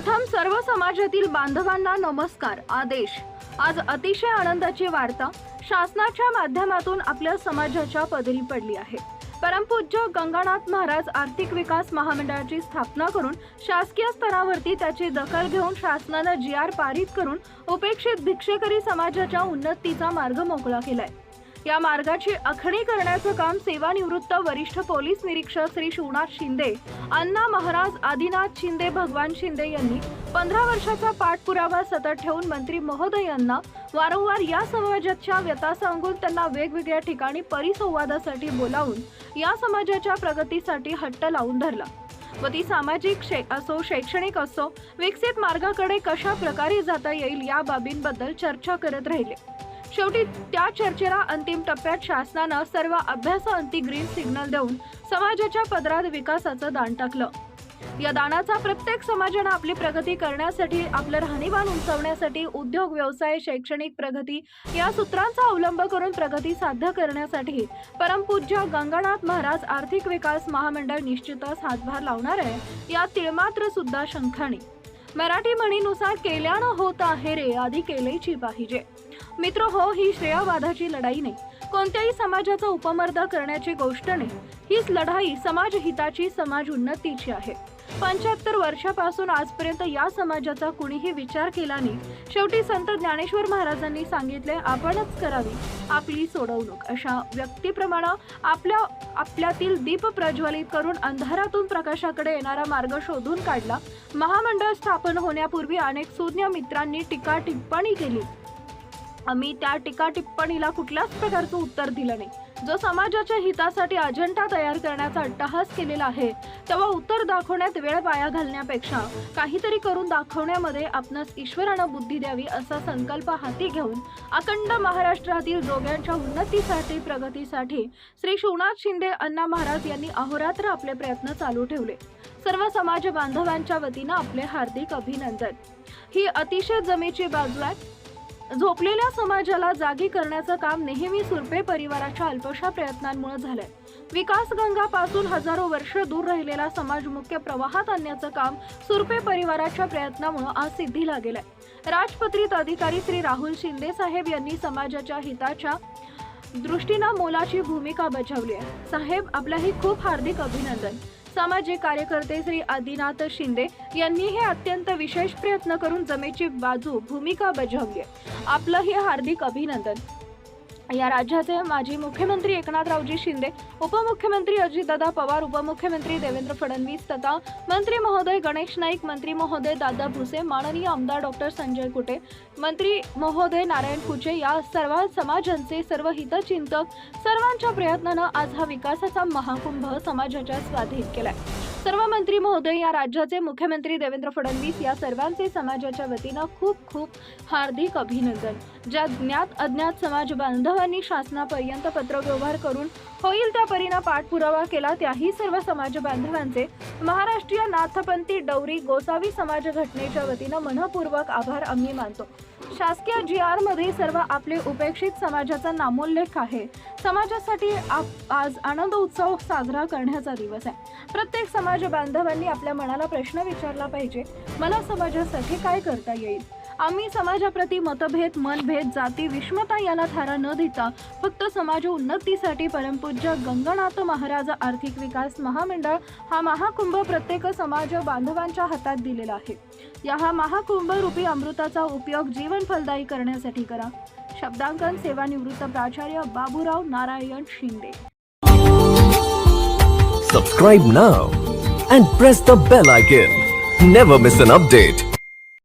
प्रथम सर्व समाजातील बांधवांना नमस्कार आदेश. आज अतिशय आनंदाची वार्ता शासनाच्या माध्यमातून आपल्या समाजाच्या पदरी पडली आहे. परमपूज्य गंगानाथ महाराज आर्थिक विकास महामंडळाची स्थापना करून शासकीय स्तरावरती त्याची दखल घेऊन शासनानं जी आर पारित करून उपेक्षित भिक्षेकरी समाजाच्या उन्नतीचा मार्ग मोकळा केलाय. या मार्गाची आखणी करण्याचं काम सेवानिवृत्त वरिष्ठ पोलीस निरीक्षक श्री शिवनाथ शिंदे अण्णा महाराज आदिनाथ शिंदे भगवान शिंदे यांनी पंधरा वर्षाचा पाठपुरावा सतत ठेवून मंत्री महोदयांना वारंवार या समाजाच्या व्यथा सांगून त्यांना वेगवेगळ्या ठिकाणी परिसंवादासाठी बोलावून या समाजाच्या प्रगतीसाठी हट्ट लावून धरला. व ती सामाजिक शे असो शैक्षणिक असो विकसित मार्गाकडे कशा प्रकारे जाता येईल या बाबींबद्दल चर्चा करत राहिले. शेवटी त्या चर्चेला अंतिम टप्प्यात शासनानं सर्व अभ्यासाअंती ग्रीन सिग्नल देऊन समाजाच्या पदरात विकासाचं दान टाकलं. या दानाचा प्रत्येक समाजानं आपली प्रगती करण्यासाठी आपलं राहणीमान उंचवण्यासाठी उद्योग व्यवसाय शैक्षणिक प्रगती या सूत्रांचा अवलंब करून प्रगती साध्य करण्यासाठी परमपूज्य गंगानाथ महाराज आर्थिक विकास महामंडळ निश्चितच हातभार लावणार आहे या तिळमात्र सुद्धा शंखाणी मराठी म्हणीनुसार केल्यानं होत आहे रे आधी केलेची पाहिजे. मित्र हो ही श्रेयवादाची लढाई नाही. कोणत्याही समाजाचा उपमर्द करण्याची गोष्ट नाही. हीच लढाई समाज हिताची समाज उन्नतीची आहे. पंच्याहत्तर वर्षापासून आजपर्यंत या समाजाचा कुणीही विचार केला नाही. शेवटी संत ज्ञानेश्वर महाराजांनी सांगितले आपणच करावी. आपली सोडवणूक. अशा व्यक्तीप्रमाणे आपल्या आपल्यातील दीप प्रज्वलित करून अंधारातून प्रकाशाकडे येणारा मार्ग शोधून काढला. महामंडळ स्थापन होण्यापूर्वी अनेक सुज्ञ मित्रांनी टीका टिप्पणी केली. आम्ही त्या टीका टिप्पणीला कुठल्याच प्रकारचं उत्तर दिलं नाही. जो समाजाच्या हितासाठी अजेंडा तयार करण्याचा अट्टहास केलेला आहे तेव्हा उत्तर दाखवण्यात वेळ वाया घालण्यापेक्षा काहीतरी करून दाखवण्यामध्ये आपणास ईश्वरानं बुद्धी द्यावी असा संकल्प हाती घेऊन अखंड महाराष्ट्रातील जोग्यांच्या उन्नतीसाठी प्रगतीसाठी श्री शिवनाथ शिंदे अण्णा महाराज यांनी अहोरात्र आपले प्रयत्न चालू ठेवले. सर्व समाज बांधवांच्या वतीनं आपले हार्दिक अभिनंदन. ही अतिशय जमेची बाजू आहे. झोपलेल्या समाजाला जागी करण्याचं काम नेहमी सुरपे परिवाराच्या अल्पशा प्रयत्नांमुळे झालंय. विकास गंगापासून हजारो वर्ष दूर राहिलेला समाज मुख्य प्रवाहात आणण्याचं काम सुरपे परिवाराच्या प्रयत्नामुळे आज सिद्धीला गेलंय. राजपत्रित अधिकारी श्री राहुल शिंदे साहेब यांनी समाजाच्या हिताच्या दृष्टीनं मोलाची भूमिका बजावली आहे. साहेब आपलंही खूप हार्दिक अभिनंदन. सामाजिक कार्यकर्ते श्री आदिनाथ शिंदे यांनी हे अत्यंत विशेष प्रयत्न करून जमेची बाजू भूमिका बजावली आहे. आपलंही हार्दिक अभिनंदन. या राज्याचे माजी मुख्यमंत्री एकनाथरावजी शिंदे उपमुख्यमंत्री अजितदादा पवार उपमुख्यमंत्री देवेंद्र फडणवीस तथा मंत्री महोदय गणेश नाईक मंत्री महोदय दादा भुसे माननीय आमदार डॉक्टर संजय कुटे मंत्री महोदय नारायण कुचे या सर्व समाजांचे सर्व हितचिंतक सर्वांच्या प्रयत्नानं आज हा विकासाचा महाकुंभ समाजाच्या स्वाधीन केलाय. सर्व मंत्री महोदय या राज्याचे मुख्यमंत्री देवेंद्र फडणवीस या सर्वांचे समाजाच्या वतीनं खूप खूप हार्दिक अभिनंदन. ज्या ज्ञात अज्ञात समाज बांधवांनी शासनापर्यंत पत्रव्यवहार करून होईल त्या परीनं पाठपुरावा केला त्याही सर्व समाज बांधवांचे. महाराष्ट्रीय नाथपंथी डौरी गोसावी समाज घटनेच्या वतीनं मनपूर्वक आभार आम्ही मानतो. शासकीय जी आरमध्ये सर्व आपले उपेक्षित समाजाचा नामोल्लेख आहे. समाजासाठी आप आज आनंद उत्सव साजरा करण्याचा दिवस आहे. प्रत्येक समाज बांधवांनी आपल्या मनाला प्रश्न विचारला पाहिजे. मला समाजासाठी काय करता येईल? आम्ही समाजाप्रती मतभेद मनभेद जाती विषमता याला थारा न देता फक्त समाज उन्नतीसाठी परमपूज्य गंगनाथ महाराज आर्थिक विकास महामंडळ हा महाकुंभ प्रत्येक समाज बांधवांच्या हातात दिलेला आहे. या हा महाकुंभ रूपी अमृताचा उपयोग जीवन फलदायी करण्यासाठी करा. शब्दांकन सेवानिवृत्त प्राचार्य Baburao Narayan Shinde. Subscribe now and press the bell icon never miss an update